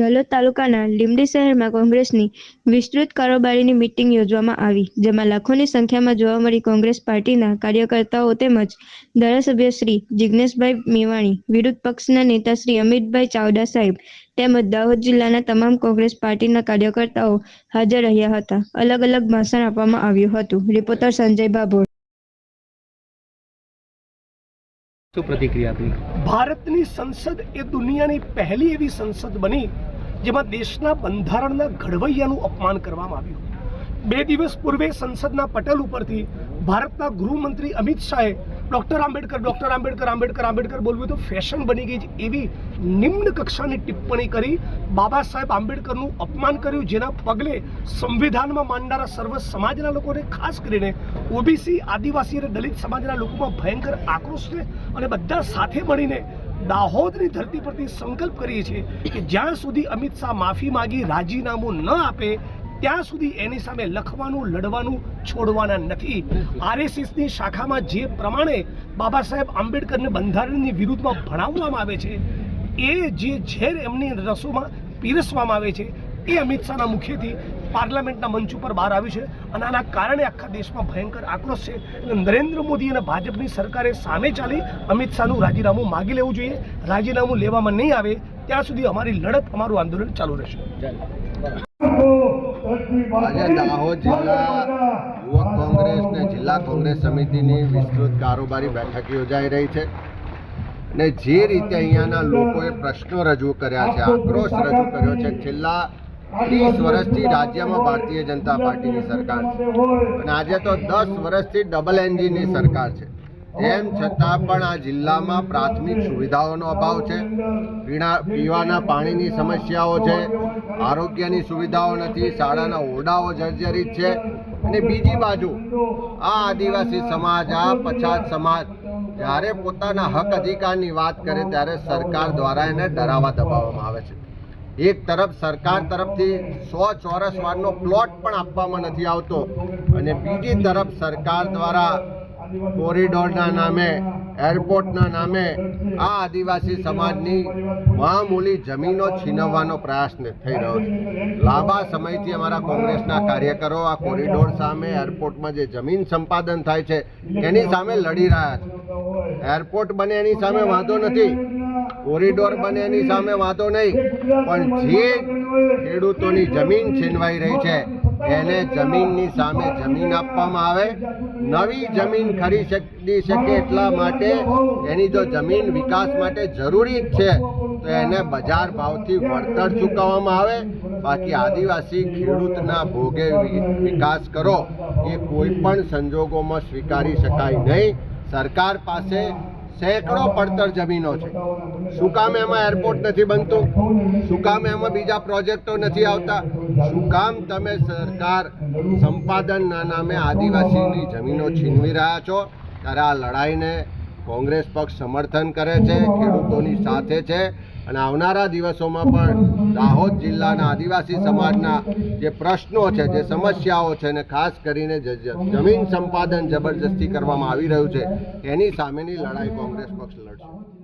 ઝાલોદ તાલુકાના લીમડી શહેરમાં કોંગ્રેસની વિસ્તૃત કારોબારીની મિટિંગ યોજવામાં આવી જેમાં લાખોની સંખ્યામાં જોવા મળી કોંગ્રેસ પાર્ટીના કાર્યકર્તાઓ તેમજ ધારાસભ્ય શ્રી જિજ્ઞેશભાઈ મેવાણી વિરોધ પક્ષના નેતા શ્રી અમિતભાઈ ચાવડા સાહેબ તેમજ દાહોદ જિલ્લાના તમામ કોંગ્રેસ પાર્ટીના કાર્યકર્તાઓ હાજર રહ્યા હતા. અલગ અલગ ભાષણ આપવામાં આવ્યું હતું. રિપોર્ટર સંજય બાભોર શું પ્રતિક્રિયા આપી? ભારતની સંસદ એ દુનિયાની પહેલી એવી સંસદ બની જેમાં દેશના બંધારણના ઘડવૈયાનું અપમાન કરવામાં આવ્યું. બે દિવસ પૂર્વે સંસદના પટલ ઉપરથી ભારતના ગૃહમંત્રી અમિત શાહે ડોક્ટર આંબેડકર ડોક્ટર આંબેડકર આંબેડકર આંબેડકર બોલવું તો ફેશન બની ગઈ છે એવી નિમ્ન કક્ષાની ટિપ્પણી કરી બાબા સાહેબ આંબેડકરનું અપમાન કર્યું, જેના પગલે સંવિધાનમાં માનનારા સર્વ સમાજના લોકોને, ખાસ કરીને ઓબીસી, આદિવાસી અને દલિત સમાજના લોકોમાં ભયંકર આક્રોશ છે અને બધા સાથે મળીને દાહોદની ધરતી પરથી સંકલ્પ કરીએ છીએ કે જ્યાં સુધી અમિત શાહ માફી માગી, રાજીનામું ન આપે, ત્યાં સુધી એની સામે લખવાનું, લડવાનું છોડવાના નથી. આરએસએસની શાખામાં જે પ્રમાણે બાબા સાહેબ આંબેડકરને બંધારણની વિરુદ્ધમાં ભણાવવામાં આવે છે, એ જે ઝેર એમની રસોમાં પીરસવામાં આવે છે, એ અમિત શાહના મુખેથી પાર્લામેન્ટના મંચ ઉપર બહાર આવ્યું છે અને આના કારણે આખા દેશમાં ભયંકર આક્રોશ છે. એટલે નરેન્દ્ર મોદી અને ભાજપની સરકારે સામે ચાલી અમિત શાહનું રાજીનામું માગી લેવું જોઈએ. રાજીનામું લેવામાં નહીં આવે, ત્યાં સુધી અમારી લડત, અમારું આંદોલન ચાલુ રહેશે. આજે દાહોદ જિલ્લા યુવક કોંગ્રેસ ને જિલ્લા કોંગ્રેસ સમિતિની વિસ્તૃત કારોબારી બેઠક યોજાઈ રહી છે. ને જે રીતે અહીંયાના લોકોએ પ્રશ્નો રજૂ કર્યા છે, આક્રોશ રજૂ કર્યો છે, છેલ્લા ત્રીસ વર્ષથી રાજ્યમાં ભારતીય જનતા પાર્ટીની સરકાર છે. અને આજે તો દસ વર્ષથી ડબલ એન્જિનની સરકાર છે. તેમ છતાં પણ આ જિલ્લામાં પ્રાથમિક સુવિધાઓનો અભાવ છે. પીણા, પીવાના પાણીની સમસ્યાઓ છે. આરોગ્યની સુવિધાઓ નથી. શાળાના ઓરડાઓ જર્જરિત છે. અને બીજી બાજુ, આ આદિવાસી સમાજ, આ પછાત સમાજ, જ્યારે પોતાના હક અધિકારની વાત કરે ત્યારે સરકાર દ્વારા એને ડરાવા દબાવવામાં આવે છે. એક તરફ સરકાર તરફથી સો ચોરસ વારનો પ્લોટ પણ આપવામાં નથી આવતો અને બીજી તરફ સરકાર દ્વારા કોરિડોરના નામે, એરપોર્ટના નામે આ આદિવાસી સમાજની મામૂલી જમીનો છીનવવાનો પ્રયાસ થઈ રહ્યો છે. લાંબા સમયથી અમારા કોંગ્રેસના કાર્યકરો આ કોરિડોર સામે એરપોર્ટમાં જે જમીન સંપાદન થાય છે, એની સામે લડી રહ્યા છે. એરપોર્ટ બને એની સામે વાંધો નથી, કોરિડોર બને એની સામે વાંધો નહીં, પણ જે ખેડૂતોની જમીન છીનવાઈ રહી છે એને જમીનની સામે જમીન આપવામાં આવે. નવી જમીન ખરીદી શકે એટલા માટે એની જો જમીન વિકાસ માટે જરૂરી જ છે, તો એને બજાર ભાવથી વળતર ચૂકવવામાં આવે. બાકી આદિવાસી ખેડૂતના ભોગે વિકાસ કરો. એ કોઈ પણ સંજોગોમાં સ્વીકારી શકાય નહીં. સરકાર પાસે સેંકડો પડતર જમીનો છે. શું કામ એમાં એરપોર્ટ નથી બનતું? શું કામ એમાં બીજા પ્રોજેક્ટો નથી આવતા? શું કામ તમે સરકાર સંપાદનના નામે આદિવાસીની જમીનો છીનવી રહ્યા છો? ત્યારે આ લડાઈને કોંગ્રેસ પક્ષ સમર્થન કરે છે, ખેડૂતોની સાથે છે. અને આવનારા દિવસોમાં પણ દાહોદ જિલ્લાના આદિવાસી સમાજના જે પ્રશ્નો છે, જે સમસ્યાઓ છે અને ખાસ કરીને જમીન સંપાદન જબરજસ્તી કરવામાં આવી રહ્યું છે, એની સામેની લડાઈ કોંગ્રેસ પક્ષ લડશે.